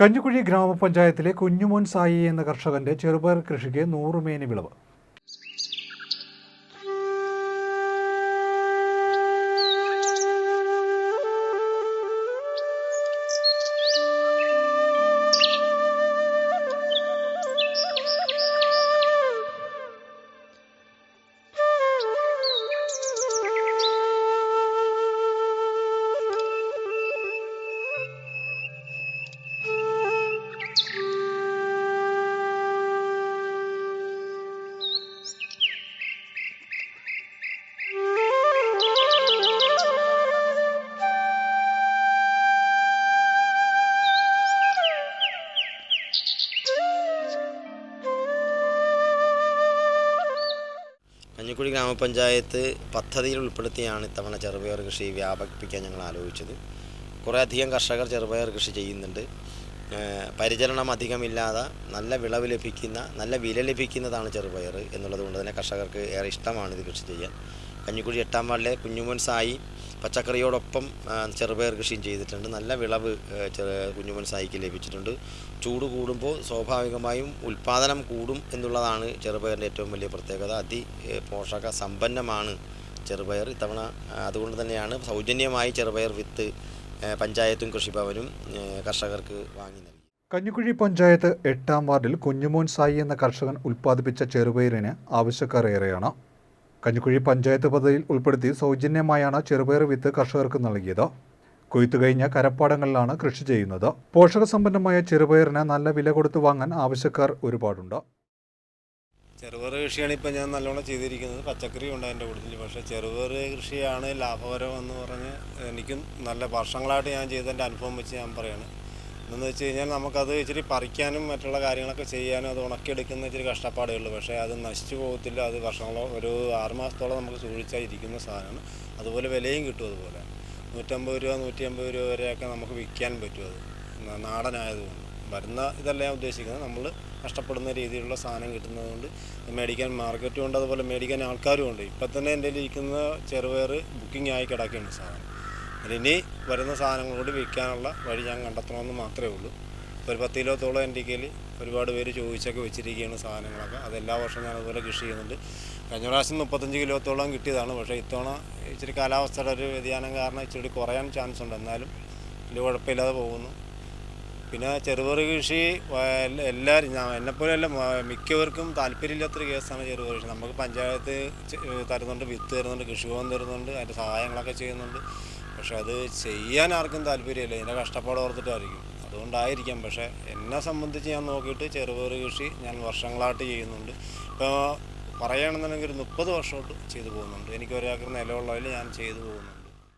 കഞ്ഞിക്കുഴി ഗ്രാമപഞ്ചായത്തിലെ കുഞ്ഞുമോൻ സായി എന്ന കർഷകന്റെ ചെറുപയർ കൃഷിക്ക് നൂറുമേനി വിളവ്. കഞ്ഞിക്കുഴി ഗ്രാമപഞ്ചായത്ത് പദ്ധതിയിൽ ഉൾപ്പെടുത്തിയാണ് ഇത്തവണ ചെറുപയർ കൃഷി വ്യാപിപ്പിക്കാൻ ഞങ്ങൾ ആലോചിച്ചത്. കുറേയധികം കർഷകർ ചെറുപയർ കൃഷി ചെയ്യുന്നുണ്ട്. പരിചരണം അധികമില്ലാതെ നല്ല വിളവ് ലഭിക്കുന്ന നല്ല വില ലഭിക്കുന്നതാണ് ചെറുപയർ എന്നുള്ളത് കൊണ്ട് തന്നെ കർഷകർക്ക് ഏറെ ഇഷ്ടമാണ് ഇത് കൃഷി ചെയ്യാൻ. കഞ്ഞിക്കുഴി എട്ടാം വാർഡിലെ കുഞ്ഞുമോൻ സായി പച്ചക്കറിയോടൊപ്പം ചെറുപയർ കൃഷിയും ചെയ്തിട്ടുണ്ട്. നല്ല വിളവ് കുഞ്ഞുമോൻ സായിക്ക് ലഭിച്ചിട്ടുണ്ട്. ചൂട് കൂടുമ്പോൾ സ്വാഭാവികമായും ഉൽപ്പാദനം കൂടും എന്നുള്ളതാണ് ചെറുപയറിന്റെ ഏറ്റവും വലിയ പ്രത്യേകത. അതി പോഷക സമ്പന്നമാണ് ചെറുപയർ. ഇത്തവണ അതുകൊണ്ട് തന്നെയാണ് സൗജന്യമായി ചെറുപയർ വിത്ത് പഞ്ചായത്തും കൃഷിഭവനും കർഷകർക്ക് വാങ്ങി നൽകി. കഞ്ഞിക്കുഴി പഞ്ചായത്ത് എട്ടാം വാർഡിൽ കുഞ്ഞുമോൻ സായി എന്ന കർഷകൻ ഉൽപ്പാദിപ്പിച്ച ചെറുപയറിന് ആവശ്യക്കാർ ഏറെയാണ് കഞ്ഞിക്കുഴി പഞ്ചായത്ത് പദ്ധതിയിൽ ഉൾപ്പെടുത്തി സൗജന്യമായാണ് ചെറുപയർ വിത്ത് കർഷകർക്ക് നൽകിയത്. കൊയ്ത്തു കഴിഞ്ഞ കരപ്പാടങ്ങളിലാണ് കൃഷി ചെയ്യുന്നത്. പോഷകസമ്പന്നമായ ചെറുപയറിന് നല്ല വില കൊടുത്തു വാങ്ങാൻ ആവശ്യക്കാർ ഒരുപാടുണ്ട്. ചെറുപയർ കൃഷിയാണ് ഇപ്പം ഞാൻ നല്ലോണം ചെയ്തിരിക്കുന്നത്. പച്ചക്കറി ഉണ്ട് എന്റെ കൂടുതൽ പക്ഷേ ചെറുപയർ കൃഷിയാണ് ലാഭകരമെന്ന് പറഞ്ഞ് എനിക്കും നല്ല വർഷങ്ങളായിട്ട് ഞാൻ ചെയ്തതിന്റെ അനുഭവം വെച്ച് ഞാൻ പറയാണ്. എന്ന് വെച്ച് കഴിഞ്ഞാൽ നമുക്കത് ഇച്ചിരി പറിക്കാനും മറ്റുള്ള കാര്യങ്ങളൊക്കെ ചെയ്യാനും അത് ഉണക്കിയെടുക്കുന്ന ഇച്ചിരി കഷ്ടപ്പാടേ ഉള്ളൂ. പക്ഷേ അത് നശിച്ചു പോകത്തില്ല. അത് വർഷങ്ങളോ ഒരു ആറുമാസത്തോളം നമുക്ക് സൂക്ഷിച്ചാൽ ഇരിക്കുന്ന സാധനമാണ്. അതുപോലെ വിലയും കിട്ടും അതുപോലെ. നൂറ്റമ്പത് രൂപ നൂറ്റി അമ്പത് രൂപ വരെയൊക്കെ നമുക്ക് വിൽക്കാൻ പറ്റും അത്. നാടനായതുകൊണ്ട്. വരുന്ന ഇതല്ല ഞാൻ ഉദ്ദേശിക്കുന്നത്. നമ്മൾ കഷ്ടപ്പെടുന്ന രീതിയിലുള്ള സാധനം കിട്ടുന്നതുകൊണ്ട് മേടിക്കാൻ മാർക്കറ്റും ഉണ്ട്. അതുപോലെ മേടിക്കാൻ ആൾക്കാരും ഉണ്ട്. ഇപ്പം തന്നെ എന്റെ ഇരിക്കുന്ന ചെറുപയർ ബുക്കിംഗ് ആയി കിടക്കുന്നുണ്ട് സാധനം. അതിന് വരുന്ന സാധനങ്ങൾ കൂടി വിൽക്കാനുള്ള വഴി ഞാൻ കണ്ടെത്തണമെന്ന് മാത്രമേ ഉള്ളൂ. ഒരു പത്ത് കിലോത്തോളം എന്റെ കയ്യിൽ ഒരുപാട് പേര് ചോദിച്ചൊക്കെ വെച്ചിരിക്കുകയാണ് സാധനങ്ങളൊക്കെ. അതെല്ലാ വർഷവും ഞാൻ അതുപോലെ കൃഷി ചെയ്യുന്നുണ്ട്. കഴിഞ്ഞ പ്രാവശ്യം മുപ്പത്തഞ്ച് കിലോത്തോളം കിട്ടിയതാണ്. പക്ഷേ ഇത്തവണ ഇച്ചിരി കാലാവസ്ഥയുടെ ഒരു വ്യതിയാനം കാരണം ഇച്ചിരി കുറയാൻ ചാൻസ് ഉണ്ട്. എന്നാലും വലിയ കുഴപ്പമില്ലാതെ പോകുന്നു. പിന്നെ ചെറുപയർ കൃഷി എല്ലാവരും ഞാൻ എന്നെപ്പോലെ അല്ല മിക്കവർക്കും താല്പര്യമില്ലാത്തൊരു കേസാണ് ചെറുപയർ കൃഷി. നമുക്ക് പഞ്ചായത്ത് തരുന്നുണ്ട് വിത്ത് തരുന്നുണ്ട് കൃഷിഭവൻ തരുന്നുണ്ട് അതിന്റെ സഹായങ്ങളൊക്കെ ചെയ്യുന്നുണ്ട്. പക്ഷെ അത് ചെയ്യാൻ ആർക്കും താല്പര്യമില്ല. ഇതിന്റെ കഷ്ടപ്പാട് ഓർത്തിട്ടായിരിക്കും. അതുകൊണ്ടായിരിക്കാം. പക്ഷേ എന്നെ സംബന്ധിച്ച് ഞാൻ നോക്കിയിട്ട് ചെറുപയർ കൃഷി ഞാൻ വർഷങ്ങളായിട്ട് ചെയ്യുന്നുണ്ട്. ഇപ്പോൾ പറയുകയാണെന്നുണ്ടെങ്കിൽ ഒരു മുപ്പത് വർഷമായിട്ട് ചെയ്തു പോകുന്നുണ്ട്. എനിക്ക് ഒരാൾക്ക് നിലമുള്ളതിൽ ഞാൻ ചെയ്തു പോകുന്നുണ്ട്